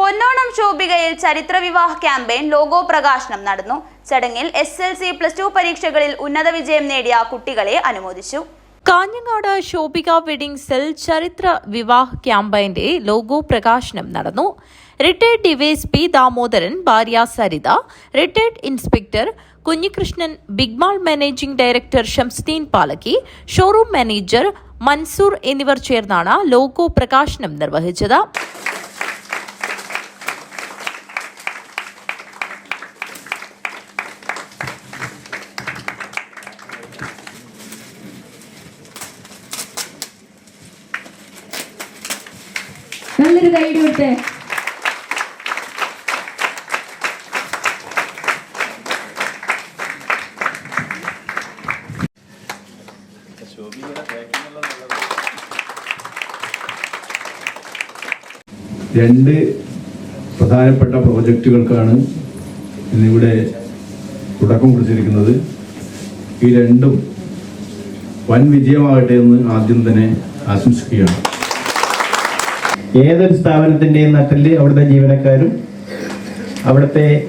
പൊന്നോണം ശോഭികയിൽ ചരിത്ര വിവാഹ campaign logo പ്രകാശനം നടന്നു. ചടങ്ങിൽ S L C plus two പരീക്ഷകളിൽ ഉന്നത വിജയം നേടിയ കുട്ടികളെ അനുമോദിച്ചു. കാഞ്ഞങ്ങാട് ശോഭിക വെഡിംഗ് സെൽ ചരിത്ര വിവാഹ ക്യാമ്പയിന്റെ ലോഗോ പ്രകാശനം നടന്നു. റിട്ടയർഡ് ഡിവൈഎസ്പി ദാമോദരൻ ഭാര്യ Saritha retired inspector Kunhikrishnan Big Mall managing director Shamsudeen Palakki showroom manager Mansoor എന്നിവർ ചേർന്നാണ് ലോഗോ പ്രകാശനം നിർവഹിച്ചത്. നല്ലൊരു കൈ കൊടുത്തേ രണ്ട് പ്രധാനപ്പെട്ട പ്രോജക്റ്റുകൾക്കാണ് ഇന്നിവിടെ തുടക്കം കുറിച്ചിരിക്കുന്നത്. ഈ രണ്ടും വൻ വിജയമാകട്ടെ എന്ന് ആദ്യം തന്നെ ആശംസിക്കുകയാണ്. ഏതൊരു സ്ഥാപനത്തിന്റെയും നട്ടിൽ അവിടുത്തെ ജീവനക്കാരും അവിടുത്തെ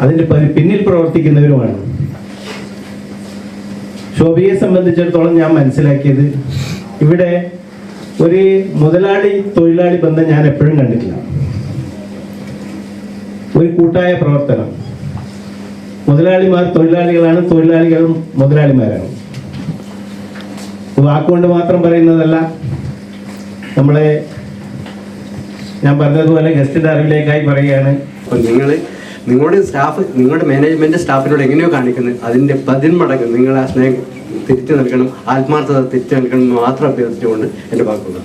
അതിന്റെ പിന്നിൽ പ്രവർത്തിക്കുന്നവരുമാണ്. ഷോബിയെ സംബന്ധിച്ചിടത്തോളം ഞാൻ മനസ്സിലാക്കിയത് ഇവിടെ ഒരു മുതലാളി തൊഴിലാളി ബന്ധം ഞാൻ എപ്പോഴും കണ്ടിട്ടില്ല. ഒരു കൂട്ടായ പ്രവർത്തനം. മുതലാളിമാർ തൊഴിലാളികളാണ് തൊഴിലാളികളും മുതലാളിമാരാണ്. വാക്കുകൊണ്ട് മാത്രം പറയുന്നതല്ല നമ്മളെ ഞാൻ പറഞ്ഞതുപോലെ ഗസ്റ്റിന്റെ അറിവിലേക്കായി പറയുകയാണ്. അപ്പോൾ നിങ്ങൾ നിങ്ങളുടെ സ്റ്റാഫ് നിങ്ങളുടെ മാനേജ്മെന്റ് സ്റ്റാഫിനോട് എങ്ങനെയോ കാണിക്കുന്നത് അതിന്റെ പതിന്മടങ്ങ് നിങ്ങൾ ആ സ്നേഹം തിരിച്ചു നൽകണം ആത്മാർത്ഥത തിരിച്ചു നൽകണം എന്ന് മാത്രം അഭ്യർത്ഥിച്ചുകൊണ്ട് എന്റെ വാക്കുകൾ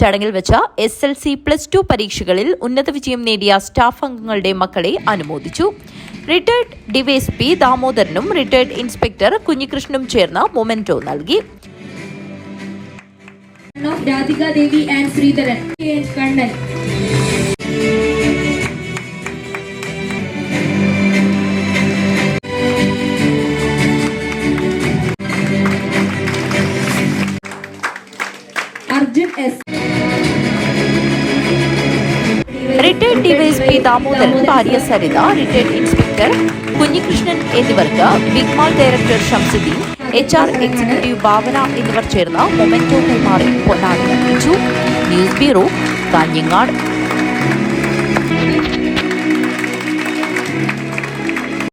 ചടങ്ങിൽ വെച്ച S L C plus two പരീക്ഷകളിൽ ഉന്നത വിജയം നേടിയ സ്റ്റാഫ് അംഗങ്ങളുടെ മക്കളെ അനുമോദിച്ചു. റിട്ടയർഡ് ഡിവൈഎസ്പി ദാമോദരനും റിട്ടയർഡ് ഇൻസ്പെക്ടർ കുഞ്ഞികൃഷ്ണനും ചേർന്ന് മൊമെന്റോ നൽകി. Radhika Devi and Sridharan Sridharan. And Kannan. Arjun S. Retired DYSP Damodaran ഭാര്യ സരിത റിട്ടയർഡ് ഇൻസ്പെക്ടർ കുഞ്ഞികൃഷ്ണൻ എന്നിവർക്ക് Big Mall director Shamsuddin H R executive Bhavana എന്നിവർ ചേർന്ന് മൊമെന്റോ കൈമാറി പൊന്നാടി അർപ്പിച്ചു ന്യൂസ് ബ്യൂറോ കാഞ്ഞങ്ങാട്